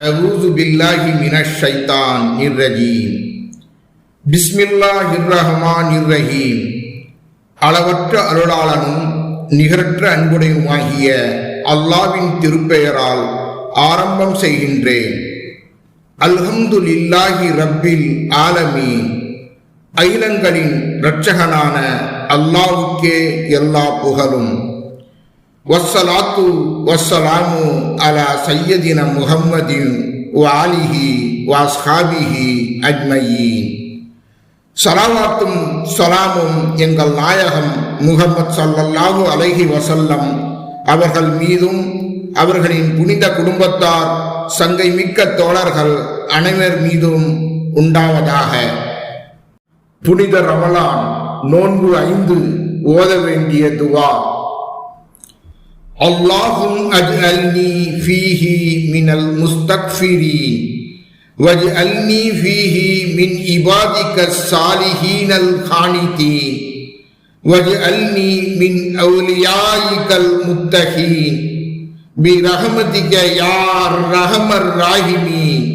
أعوذ بالله من الشيطان الرجيم بسم الله الرحمن الرحيم அளவற்ற அருளாளனும் நிகரற்ற அன்புடையுமாகிய அல்லாவின் திருப்பெயரால் ஆரம்பம் செய்கின்றேன் அல்ஹம்துலில்லாஹி ரப்பில் ஆலமீன் அகிலங்களின் இரட்சகனான அல்லாவுக்கே எல்லா புகழும் வஸ்ஸலாத்து வஸ்ஸலாமு அலா சையதின முகம்மதின் வாலிஹி வாஸ்ஹாபிஹி அஜ்மயீன். சலாவாத்தும் சலாமும் எங்கள் நாயகம் முகமது சல்லல்லாஹு அலைஹி வசல்லம் அவர்கள் மீதும் அவர்களின் புனித குடும்பத்தார் சங்கை மிக்க தோழர்கள் அனைவர் மீதும் உண்டாவதாக. புனித ரமலான் நோன்பு ஐந்து ஓத வேண்டிய துவா. اللهم اجعلني فيه من المستغفرين واجعلني فيه من عبادك الصالحين القانتين واجعلني من اوليائك المتقين برحمتك يا ارحم الراحمين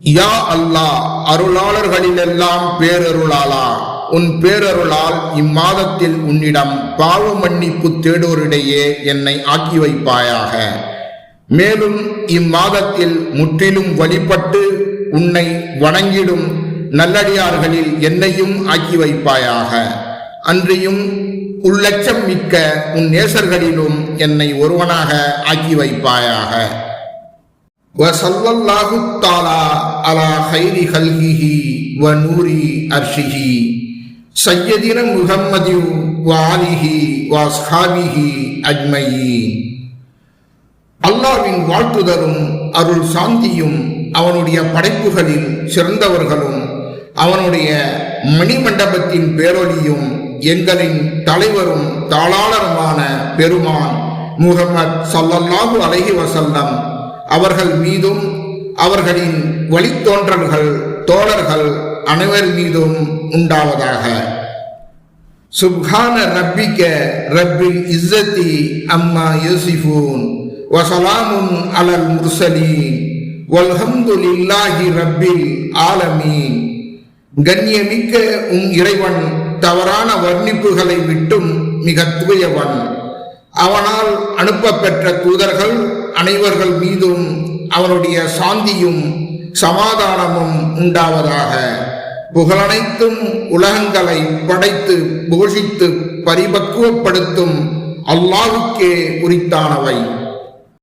யா அல்லாஹ் அருளாளர்களிலெல்லாம் பேரருளாளா உன் பேரருளால் இம்மாதத்தில் உன்னிடம் பாவ மன்னிப்பு தேடோரிடையே என்னை ஆக்கி வைப்பாயாக. மேலும் இம்மாதத்தில் முற்றிலும் வழிபட்டு உன்னை வணங்கிடும் நல்லடியார்களில் என்னையும் ஆக்கி வைப்பாயாக. அன்றியும் உள்ளட்சம் மிக்க உன் நேசர்களிலும் என்னை ஒருவனாக ஆக்கி வைப்பாயாக. வசல்லல்லாஹு தாலா அலா ஹைரி ஹல்கிஹி வ நூரி அர்ஷிஹி. சையதின முகம்மதி வாலிஹி வாஸ்ஹாபிஹி அஜ்மயி அல்லாவின் வாழ்த்துதலும் அருள் சாந்தியும் அவனுடைய படைப்புகளில் சிறந்தவர்களும் அவனுடைய மணிமண்டபத்தின் பேரொழியும் எங்களின் தலைவரும் தாளாளருமான பெருமான் முகமது சல்லல்லாஹு அலஹி வசல்லம் அவர்கள் மீதும் அவர்களின் வழித்தோன்றல்கள் தோழர்கள் அனைவர் மீதும் உண்டாவதாக. சுப்ஹான ரப்பிக்க ரப்பில் இஸ்ஸத்தி அம்மா யூசிஃபூன். வசலாமுன் அலல் முர்சலீன். வல்ஹம்துலில்லாஹி ரப்பில் ஆலமீன். கண்ணியமிக்க உன் இறைவன் தவறான வர்ணிப்புகளை விட்டும் மிக தூயவன். அவனால் அனுப்பப்பெற்ற தூதர்கள் அனைவர்கள் மீதும் அவனுடைய சாந்தியும் சமாதானமும் உண்டாவதாக. புகழனைத்தும் உலகங்களை படைத்து போஷித்து பரிபக்குவப்படுத்தும் அல்லாவுக்கே உரித்தானவை.